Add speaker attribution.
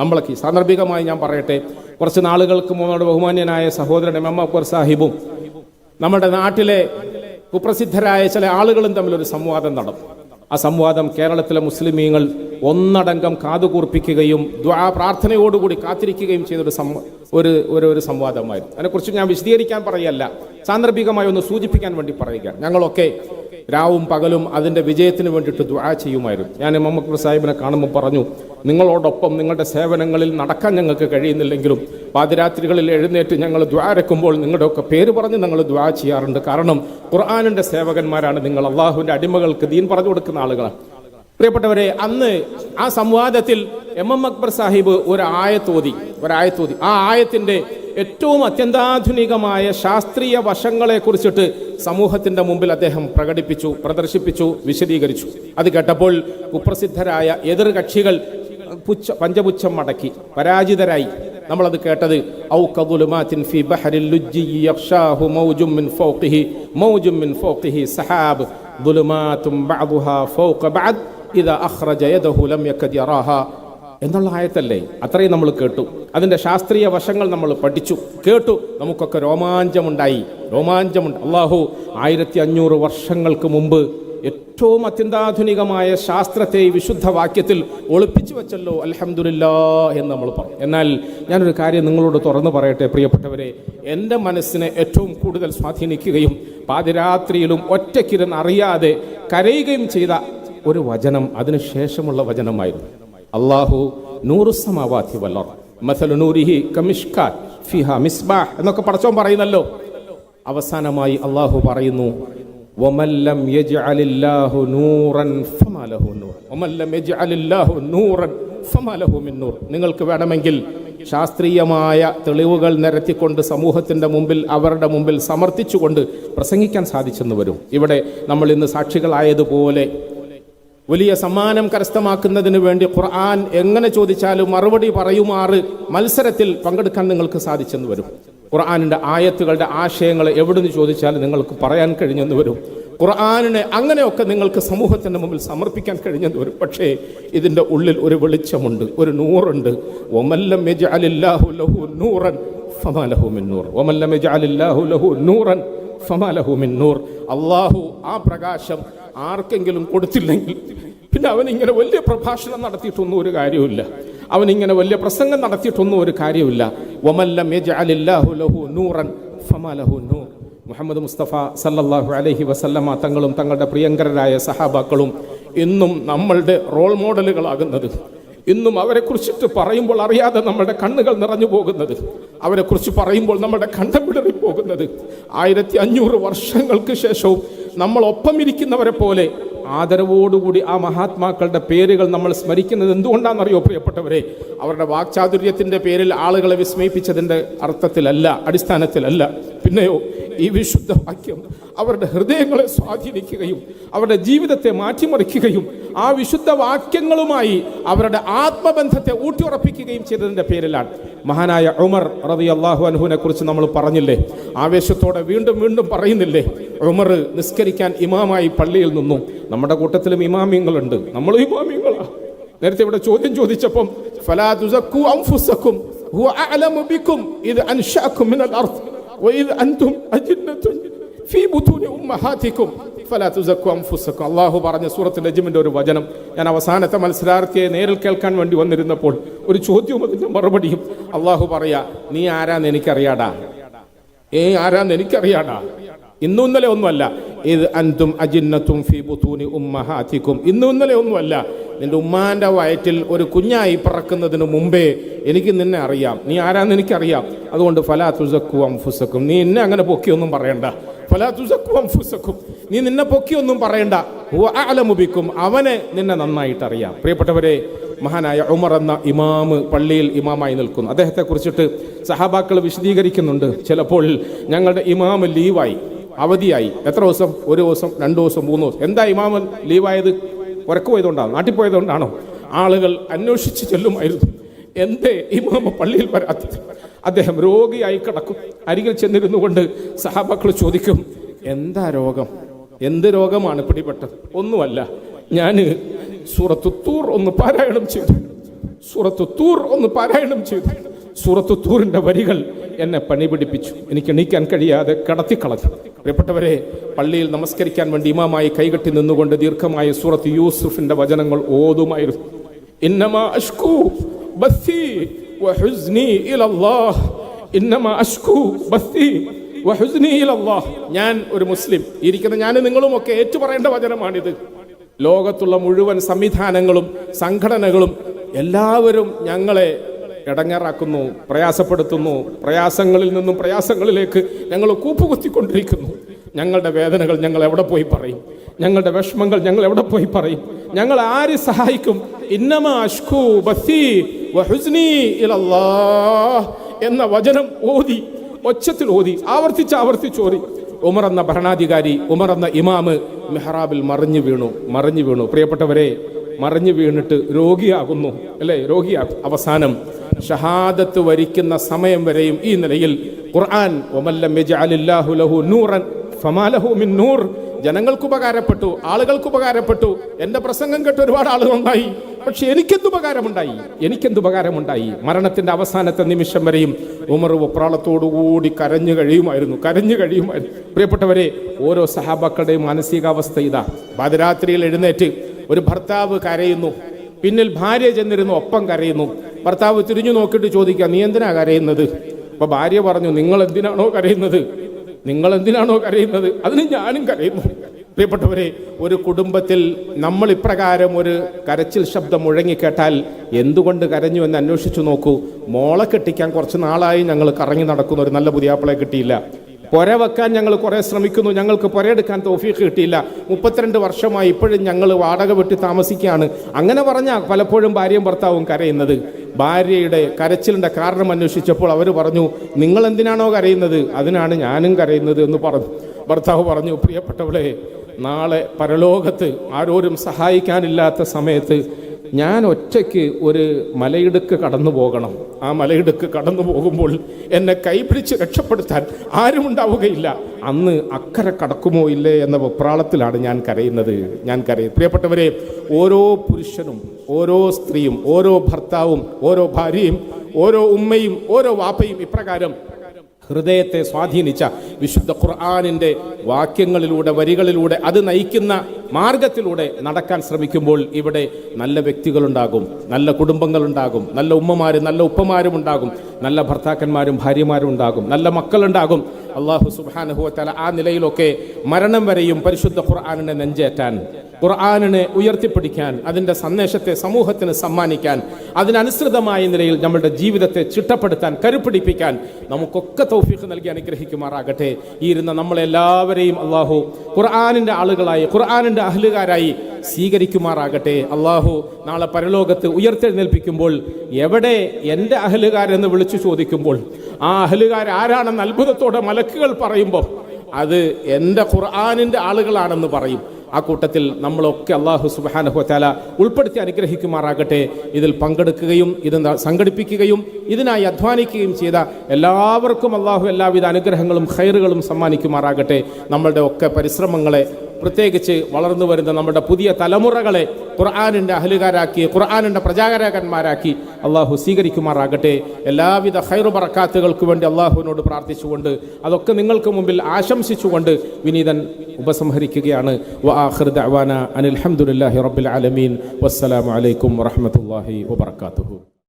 Speaker 1: നമ്മളൊക്കെ. സാന്ദർഭികമായി ഞാൻ പറയട്ടെ കുറച്ച് നാളുകൾക്ക് മുന്നോട് ബഹുമാന്യനായ സഹോദരൻ എം എം അക്ബർ സാഹിബും നമ്മുടെ നാട്ടിലെ കുപ്രസിദ്ധരായ ചില ആളുകളും തമ്മിലൊരു സംവാദം നടന്നു. ആ സംവാദം കേരളത്തിലെ മുസ്ലിമീങ്ങൾ ഒന്നടങ്കം കാതുകൂർപ്പിക്കുകയും ദ്വാ പ്രാർത്ഥനയോടുകൂടി കാത്തിരിക്കുകയും ചെയ്തൊരു സംവ ഒരു ഒരു ഒരു സംവാദമായിരുന്നു. അതിനെക്കുറിച്ച് ഞാൻ വിശദീകരിക്കാൻ പറയല്ല. സാന്ദർഭികമായി ഒന്ന് സൂചിപ്പിക്കാൻ വേണ്ടി പറയുക ഞങ്ങളൊക്കെ രാവും പകലും അതിന്റെ വിജയത്തിന് വേണ്ടിയിട്ട് ദുആ ചെയ്യുമായിരുന്നു. ഞാൻ മുഹമ്മദ് സാഹിബിനെ കാണുമ്പോൾ പറഞ്ഞു നിങ്ങളോടൊപ്പം നിങ്ങളുടെ സേവനങ്ങളിൽ നടക്കാൻ ഞങ്ങൾക്ക് കഴിയുന്നില്ലെങ്കിലും പാതിരാത്രികളിൽ എഴുന്നേറ്റ് ഞങ്ങൾ ദ്വാരക്കുമ്പോൾ നിങ്ങളുടെയൊക്കെ പേര് പറഞ്ഞ് ഞങ്ങൾ ദ്വാ ചെയ്യാറുണ്ട്. കാരണം ഖുർആാനിന്റെ സേവകന്മാരാണ് നിങ്ങൾ. അള്ളാഹുവിന്റെ അടിമകൾക്ക് ദീൻ പറഞ്ഞു കൊടുക്കുന്ന ആളുകളാണ്. പ്രിയപ്പെട്ടവരെ അന്ന് ആ സംവാദത്തിൽ എം എം അക്ബർ സാഹിബ് ഒരു ആയത്തോതി ഒരായത്തോതി ആ ആയത്തിന്റെ ഏറ്റവും അത്യന്താധുനികമായ ശാസ്ത്രീയ വശങ്ങളെ കുറിച്ചിട്ട് സമൂഹത്തിന്റെ മുമ്പിൽ അദ്ദേഹം പ്രകടിപ്പിച്ചു പ്രദർശിപ്പിച്ചു വിശദീകരിച്ചു. അത് കേട്ടപ്പോൾ കുപ്രസിദ്ധരായ എതിർകക്ഷികൾ പുച്ഛ പഞ്ചപുച്ഛം മടക്കി പരാജിതരായി. നമ്മളത് കേട്ടത് ഔ ലുജ്ജി മിൻ ഫൗഖിഹി മിൻ ഫൗഖിഹി സഹാബ് ബഅദുഹാ ബഅദ്. ഇദാ അഖ്റജ യദഹു ലം യക്കദ് യറാഹാ. എന്നുള്ള ആയത്തല്ലേ? അത്രയും നമ്മൾ കേട്ടു. അതിന്റെ ശാസ്ത്രീയ വശങ്ങൾ നമ്മൾ പഠിച്ചു. കേട്ടു. നമുക്കൊക്കെ രോമാഞ്ചമുണ്ടായി. രോമാഞ്ചമുണ്ട്. അള്ളാഹു ആയിരത്തി അഞ്ഞൂറ് വർഷങ്ങൾക്ക് മുമ്പ് ഏറ്റവും അത്യന്താധുനികമായ ശാസ്ത്രത്തെ ഈ വിശുദ്ധ വാക്യത്തിൽ ഒളിപ്പിച്ചു വെച്ചല്ലോ. അൽഹംദുലില്ലാ എന്ന് നമ്മൾ പറഞ്ഞു. എന്നാൽ ഞാനൊരു കാര്യം നിങ്ങളോട് തുറന്നു പറയട്ടെ പ്രിയപ്പെട്ടവരെ. എന്റെ മനസ്സിനെ ഏറ്റവും കൂടുതൽ സ്വാധീനിക്കുകയും പാതിരാത്രിയിലും ഒറ്റക്കിരുന്ന് അറിയാതെ കരയുകയും ചെയ്ത ഒരു വചനം അതിനുശേഷമുള്ള വചനമായിരുന്നു. അള്ളാഹു നൂറുസമാവാത്തി വല്ലർ മസലു നൂരിഹി മിസ്ബാഹ് എന്നൊക്കെ പടച്ചോൻ പറയുന്നല്ലോ. അവസാനമായി അള്ളാഹു പറയുന്നു നൂറൻ നൂറൻ നിങ്ങൾക്ക് വേണമെങ്കിൽ ശാസ്ത്രീയമായ തെളിവുകൾ നിരത്തിക്കൊണ്ട് സമൂഹത്തിന്റെ മുമ്പിൽ അവരുടെ മുമ്പിൽ സമർത്ഥിച്ചുകൊണ്ട് പ്രസംഗിക്കാൻ സാധിച്ചെന്ന് വരും. ഇവിടെ നമ്മൾ ഇന്ന് സാക്ഷികളായതുപോലെ വലിയ സമ്മാനം കരസ്ഥമാക്കുന്നതിന് വേണ്ടി ഖുർആൻ എങ്ങനെ ചോദിച്ചാലും മറുപടി പറയുമാറ് മത്സരത്തിൽ പങ്കെടുക്കാൻ നിങ്ങൾക്ക് സാധിച്ചെന്ന് വരും. ഖുർആാനിന്റെ ആയത്തുകളുടെ ആശയങ്ങൾ എവിടുന്ന് ചോദിച്ചാലും നിങ്ങൾക്ക് പറയാൻ കഴിഞ്ഞെന്ന് വരും. ഖുർആാനിനെ അങ്ങനെയൊക്കെ നിങ്ങൾക്ക് സമൂഹത്തിന്റെ മുമ്പിൽ സമർപ്പിക്കാൻ കഴിഞ്ഞെന്ന് വരും. പക്ഷേ ഇതിന്റെ ഉള്ളിൽ ഒരു വെളിച്ചമുണ്ട് ഒരു നൂറുണ്ട്. ഒമല്ലം ലഹു നൂറൻ ഒമല്ലം ലഹു നൂറൻ ഫമാ മിന്നൂർ മിൻ നൂർ. അള്ളാഹു ആ പ്രകാശം ആർക്കെങ്കിലും കൊടുത്തില്ലെങ്കിൽ പിന്നെ അവൻ ഇങ്ങനെ വലിയ പ്രഭാഷണം നടത്തിയിട്ടൊന്നും ഒരു കാര്യമില്ല അവൻ ഇങ്ങനെ വലിയ പ്രസംഗം നടത്തിയിട്ടൊന്നും ഒരു കാര്യമില്ല നൂറൻ മുഹമ്മദ് മുസ്തഫ സല്ലല്ലാഹു അലഹി വസല്ലമ തങ്ങളും തങ്ങളുടെ പ്രിയങ്കരരായ സഹാബാക്കളും ഇന്നും നമ്മളുടെ റോൾ മോഡലുകളാകുന്നത്. ഇന്നും അവരെക്കുറിച്ചിട്ട് പറയുമ്പോൾ അറിയാതെ നമ്മുടെ കണ്ണുകൾ നിറഞ്ഞു പോകുന്നത്. അവരെക്കുറിച്ച് പറയുമ്പോൾ നമ്മുടെ കണ്ടം വിടറി പോകുന്നത് ആയിരത്തി അഞ്ഞൂറ് വർഷങ്ങൾക്ക് ശേഷവും നമ്മൾ ഒപ്പം ഇരിക്കുന്നവരെ പോലെ ആദരവോടുകൂടി ആ മഹാത്മാക്കളുടെ പേരുകൾ നമ്മൾ സ്മരിക്കുന്നത് എന്തുകൊണ്ടാണെന്നറിയോ പ്രിയപ്പെട്ടവരെ? അവരുടെ വാക്ചാതുര്യത്തിന്റെ പേരിൽ ആളുകളെ വിസ്മയിപ്പിച്ചതിന്റെ അർത്ഥത്തിലല്ല അടിസ്ഥാനത്തിലല്ല. പിന്നെയോ ഈ വിശുദ്ധ വാക്യം അവരുടെ ഹൃദയങ്ങളെ സ്വാധീനിക്കുകയും അവരുടെ ജീവിതത്തെ മാറ്റിമറിക്കുകയും ആ വിശുദ്ധ വാക്യങ്ങളുമായി അവരുടെ ആത്മബന്ധത്തെ ഊട്ടിയുറപ്പിക്കുകയും ചെയ്തതിന്റെ പേരിലാണ്. മഹാനായ ഉമർ റബി അള്ളാഹു അനുഹുവിനെ കുറിച്ച് നമ്മൾ പറഞ്ഞില്ലേ? ആവേശത്തോടെ വീണ്ടും വീണ്ടും പറയുന്നില്ലേ? ഉമർ നിസ്കരിക്കാൻ ഇമാമായി പള്ളിയിൽ നിന്നു. നമ്മുടെ കൂട്ടത്തിലും ഇമാമിയങ്ങളുണ്ട്. നമ്മൾ ഇമാമിയങ്ങളാണ് നേരത്തെ ഇവിടെ ചോദ്യം ചോദിച്ചപ്പം ഫലാ തുസക്കു ഹുവ അഅലമു ഇത് അൻഷാക്കും മിനൽ അർദ്. അല്ലാഹു പറഞ്ഞ സൂറത്ത് നജ്മിന്റെ ഒരു വചനം. ഞാൻ അവസാനത്തെ മത്സരാർത്ഥിയെ നേരിൽ കേൾക്കാൻ വേണ്ടി വന്നിരുന്നപ്പോൾ ഒരു ചോദ്യവും അതിന്റെ മറുപടിയും അള്ളാഹു പറയാ നീ ആരാന്ന് എനിക്കറിയാടാ? ഏ ആരാന്ന് എനിക്കറിയാടാ? ഇന്നും ഇന്നലെ ഒന്നുമല്ല. ഇത് അന്തും അജിന്നത്തും ഫി ബുത്തൂനി ഉമ്മഹാത്തിക്കും. ഇന്നും ഇന്നലെ ഒന്നുമല്ല. നിന്റെ ഉമ്മാന്റെ വയറ്റിൽ ഒരു കുഞ്ഞായി പറക്കുന്നതിന് മുമ്പേ എനിക്ക് നിന്നെ അറിയാം. നീ ആരാന്ന് എനിക്കറിയാം. അതുകൊണ്ട് ഫലാ തുസക്കു അംഫുസക്കും നീ എന്നെ അങ്ങനെ പൊക്കിയൊന്നും പറയണ്ട. ഫലാ തുസക്കു അംഫുസക്കും നീ നിന്നെ പൊക്കിയൊന്നും പറയണ്ട. ആലമുപിക്കും അവനെ നിന്നെ നന്നായിട്ട് അറിയാം പ്രിയപ്പെട്ടവരെ മഹാനായ ഉമർ എന്ന ഇമാമ് പള്ളിയിൽ ഇമാമായി നിൽക്കുന്നു. അദ്ദേഹത്തെ കുറിച്ചിട്ട് സഹാബാക്കൾ വിശദീകരിക്കുന്നുണ്ട്. ചിലപ്പോൾ ഞങ്ങളുടെ ഇമാമ് ലീവായി. അവധിയായി. എത്ര ദിവസം? ഒരു ദിവസം രണ്ട് ദിവസം മൂന്ന് ദിവസം. എന്താ ഇമാമൻ ലീവായത്? ഉറക്കു പോയതുകൊണ്ടാണ്? നാട്ടിൽ പോയതുകൊണ്ടാണോ? ആളുകൾ അന്വേഷിച്ച് ചെല്ലുമായിരുന്നു. എന്തേ ഇമാമ പള്ളിയിൽ വരാത്തത്? അദ്ദേഹം രോഗിയായി കിടക്കും. അരികിൽ ചെന്നിരുന്നു കൊണ്ട് സഹാബാക്കൾ ചോദിക്കും എന്താ രോഗം? എന്ത് രോഗമാണ് പിടിപെട്ടത്? ഒന്നുമല്ല. ഞാൻ സൂറത്തുത്തൂർ ഒന്ന് പാരായണം ചെയ്തു. സൂറത്തുത്തൂർ ഒന്ന് പാരായണം ചെയ്തു. സൂറത്ത് തൂറിന്റെ വരികൾ എന്നെ പണിപിടിപ്പിച്ചു. എനിക്ക് എണീക്കാൻ കഴിയാതെ കടത്തിക്കളഞ്ഞു. പ്രിയപ്പെട്ടവരെ പള്ളിയിൽ നമസ്കരിക്കാൻ വേണ്ടി ഇമാമായി കൈകെട്ടി നിന്നുകൊണ്ട് ദീർഘമായ സൂറത്ത് യൂസുഫിന്റെ വചനങ്ങൾ ഓതുമായിരുന്നു. അഷ്കൂ വഹുസ്നി അഷ്കൂ വഹുസ്നി ഞാൻ ഒരു മുസ്ലിം. ഇരിക്കുന്ന ഞാൻ നിങ്ങളും ഒക്കെ ഏറ്റുപറയേണ്ട വചനമാണിത്. ലോകത്തുള്ള മുഴുവൻ സംവിധാനങ്ങളും സംഘടനകളും എല്ലാവരും ഞങ്ങളെ ഇടങ്ങേറാക്കുന്നു പ്രയാസപ്പെടുത്തുന്നു പ്രയാസങ്ങളിൽ നിന്നും പ്രയാസങ്ങളിലേക്ക് ഞങ്ങൾ കൂപ്പുകുത്തിക്കൊണ്ടിരിക്കുന്നു. ഞങ്ങളുടെ വേദനകൾ ഞങ്ങൾ എവിടെ പോയി പറയും? ഞങ്ങളുടെ വിഷമങ്ങൾ ഞങ്ങൾ എവിടെ പോയി പറയും? ഞങ്ങൾ ആര് സഹായിക്കും? എന്ന വചനം ഓതി ഒച്ചത്തിൽ ഓതി ആവർത്തിച്ച് ആവർത്തിച്ച് ഓതി. ഉമർ എന്ന ഭരണാധികാരി ഉമർ എന്ന ഇമാമ് മെഹ്റാബിൽ മറിഞ്ഞു വീണു മറിഞ്ഞു വീണു. പ്രിയപ്പെട്ടവരെ മറിഞ്ഞു വീണിട്ട് രോഗിയാകുന്നു അല്ലേ? രോഗിയാകും അവസാനം ഷഹാദത്ത് വരിക്കുന്ന സമയം വരെയും ഈ നിലയിൽ ഖുർആൻ ലഹു നൂറൻ ഫമാലഹു നൂർ. ജനങ്ങൾക്ക് ഉപകാരപ്പെട്ടു ആളുകൾക്ക് ഉപകാരപ്പെട്ടു. എന്റെ പ്രസംഗം കേട്ട് ഒരുപാട് ആളുകളുണ്ടായി പക്ഷെ എനിക്കെന്ത് ഉപകാരമുണ്ടായി? എനിക്കെന്ത് ഉപകാരമുണ്ടായി? മരണത്തിന്റെ അവസാനത്തെ നിമിഷം വരെയും ഉമർ ഉപ്രാളത്തോടുകൂടി കരഞ്ഞു കഴിയുമായിരുന്നു കരഞ്ഞു കഴിയുമായിരുന്നു. പ്രിയപ്പെട്ടവരെ ഓരോ സഹാബാക്കളുടെയും മാനസികാവസ്ഥ ഇതാ. പാതിരാത്രിയിൽ എഴുന്നേറ്റ് ഒരു ഭർത്താവ് കരയുന്നു. പിന്നിൽ ഭാര്യ ചെന്നിരുന്നു ഒപ്പം കരയുന്നു. ഭർത്താവ് തിരിഞ്ഞു നോക്കിയിട്ട് ചോദിക്കുക നീ എന്തിനാ കരയുന്നത്? അപ്പൊ ഭാര്യ പറഞ്ഞു നിങ്ങൾ എന്തിനാണോ കരയുന്നത്? നിങ്ങൾ എന്തിനാണോ കരയുന്നത്? അതിന് ഞാനും കരയുന്നു. പ്രിയപ്പെട്ടവരെ ഒരു കുടുംബത്തിൽ നമ്മൾ ഇപ്രകാരം ഒരു കരച്ചിൽ ശബ്ദം മുഴങ്ങിക്കേട്ടാൽ എന്തുകൊണ്ട് കരഞ്ഞു എന്ന് അന്വേഷിച്ചു നോക്കൂ. മോളെ കെട്ടിക്കാൻ കുറച്ച് നാളായി ഞങ്ങൾ കറങ്ങി നടക്കുന്ന ഒരു നല്ല പുതിയാപ്പിളെ കിട്ടിയില്ല. പുര വെക്കാൻ ഞങ്ങൾ കുറേ ശ്രമിക്കുന്നു. ഞങ്ങൾക്ക് പുരയെടുക്കാൻ തോഫീക്ക് കിട്ടിയില്ല. മുപ്പത്തിരണ്ട് വർഷമായി ഇപ്പോഴും ഞങ്ങൾ വാടക വെട്ടി താമസിക്കുകയാണ്. അങ്ങനെ പറഞ്ഞാൽ പലപ്പോഴും ഭാര്യയും ഭർത്താവും കരയുന്നത്. ഭാര്യയുടെ കരച്ചിലിന്റെ കാരണം അന്വേഷിച്ചപ്പോൾ അവർ പറഞ്ഞു നിങ്ങൾ എന്തിനാണോ കരയുന്നത്? അതിനാണ് ഞാനും കരയുന്നത് എന്ന് പറഞ്ഞു. ഭർത്താവ് പറഞ്ഞു പ്രിയപ്പെട്ടവളെ നാളെ പരലോകത്ത് ആരോരും സഹായിക്കാനില്ലാത്ത സമയത്ത് ഞാൻ ഒറ്റയ്ക്ക് ഒരു മലയിടുക്ക് കടന്നു പോകണം. ആ മലയിടുക്ക് കടന്നു പോകുമ്പോൾ എന്നെ കൈപിടിച്ച് രക്ഷപ്പെടുത്താൻ ആരും ഉണ്ടാവുകയില്ല. അന്ന് അക്കരെ കടക്കുമോ ഇല്ലേ എന്ന വെപ്രാളത്തിലാണ് ഞാൻ കരയുന്നത്. ഞാൻ കരയും. പ്രിയപ്പെട്ടവരെ ഓരോ പുരുഷനും ഓരോ സ്ത്രീയും ഓരോ ഭർത്താവും ഓരോ ഭാര്യയും ഓരോ ഉമ്മയും ഓരോ വാപ്പയും ഇപ്രകാരം ഹൃദയത്തെ സ്വാധീനിച്ച വിശുദ്ധ ഖുർആാനിന്റെ വാക്യങ്ങളിലൂടെ വരികളിലൂടെ അത് നയിക്കുന്ന മാർഗത്തിലൂടെ നടക്കാൻ ശ്രമിക്കുമ്പോൾ ഇവിടെ നല്ല വ്യക്തികളുണ്ടാകും നല്ല കുടുംബങ്ങളുണ്ടാകും നല്ല ഉമ്മമാരും നല്ല ഉപ്പമാരും ഉണ്ടാകും നല്ല ഭർത്താക്കന്മാരും ഭാര്യമാരും ഉണ്ടാകും നല്ല മക്കളുണ്ടാകും. അള്ളാഹു സുബാനുഹുവത്തല ആ നിലയിലൊക്കെ മരണം വരെയും പരിശുദ്ധ ഖുർആാനിനെ നെഞ്ചേറ്റാൻ ഖുർആാനിനെ ഉയർത്തിപ്പിടിക്കാൻ അതിന്റെ സന്ദേശത്തെ സമൂഹത്തിന് സമ്മാനിക്കാൻ അതിനനുസൃതമായ നിലയിൽ നമ്മളുടെ ജീവിതത്തെ ചിട്ടപ്പെടുത്താൻ കരുപിടിപ്പിക്കാൻ നമുക്കൊക്കെ തൗഫീഖ് നൽകി അനുഗ്രഹിക്കുമാറാകട്ടെ. ഈ ഇരുന്ന നമ്മളെല്ലാവരെയും അള്ളാഹു ഖുർആാനിന്റെ ആളുകളായി ഖുർആാനിന്റെ അഹ്ലുകാരായി സ്വീകരിക്കുമാറാകട്ടെ. അള്ളാഹു നാളെ പരലോകത്ത് ഉയർത്തെഴുന്നേൽപ്പിക്കുമ്പോൾ എവിടെ എന്റെ അഹലുകാരെന്ന് വിളിച്ചു ചോദിക്കുമ്പോൾ ആ അഹലുകാർ ആരാണെന്ന് അത്ഭുതത്തോടെ മലക്കുകൾ പറയുമ്പോൾ അത് എന്റെ ഖുർആാനിന്റെ ആളുകളാണെന്ന് പറയും. ആ കൂട്ടത്തിൽ നമ്മളൊക്കെ അള്ളാഹു സുബാനഹുത്താല ഉൾപ്പെടുത്തി അനുഗ്രഹിക്കുമാറാകട്ടെ. ഇതിൽ പങ്കെടുക്കുകയും ഇത് സംഘടിപ്പിക്കുകയും ഇതിനായി അധ്വാനിക്കുകയും ചെയ്ത എല്ലാവർക്കും അള്ളാഹു എല്ലാവിധ അനുഗ്രഹങ്ങളും ഖൈറുകളും സമ്മാനിക്കുമാറാകട്ടെ. നമ്മളുടെ ഒക്കെ പരിശ്രമങ്ങളെ പ്രത്യേകിച്ച് വളർന്നു വരുന്ന നമ്മുടെ പുതിയ തലമുറകളെ ഖുർആാനിന്റെ അഹലുകാരാക്കി ഖുർആാനിന്റെ പ്രചാരകന്മാരാക്കി അള്ളാഹു സ്വീകരിക്കുമാറാകട്ടെ. എല്ലാവിധ ഹൈറു പറക്കാത്തുകൾക്ക് വേണ്ടി അള്ളാഹുവിനോട് പ്രാർത്ഥിച്ചുകൊണ്ട് അതൊക്കെ നിങ്ങൾക്ക് മുമ്പിൽ ആശംസിച്ചുകൊണ്ട് വിനീതൻ ഉപസംഹരിക്കുകയാണ്. വആഖിർ ദഅവാന അനിൽ ഹംദുലില്ലാഹി റബ്ബിൽ ആലമീൻ. വസ്സലാമു അലൈക്കും വറഹ്മത്തുള്ളാഹി വബറകാതുഹു.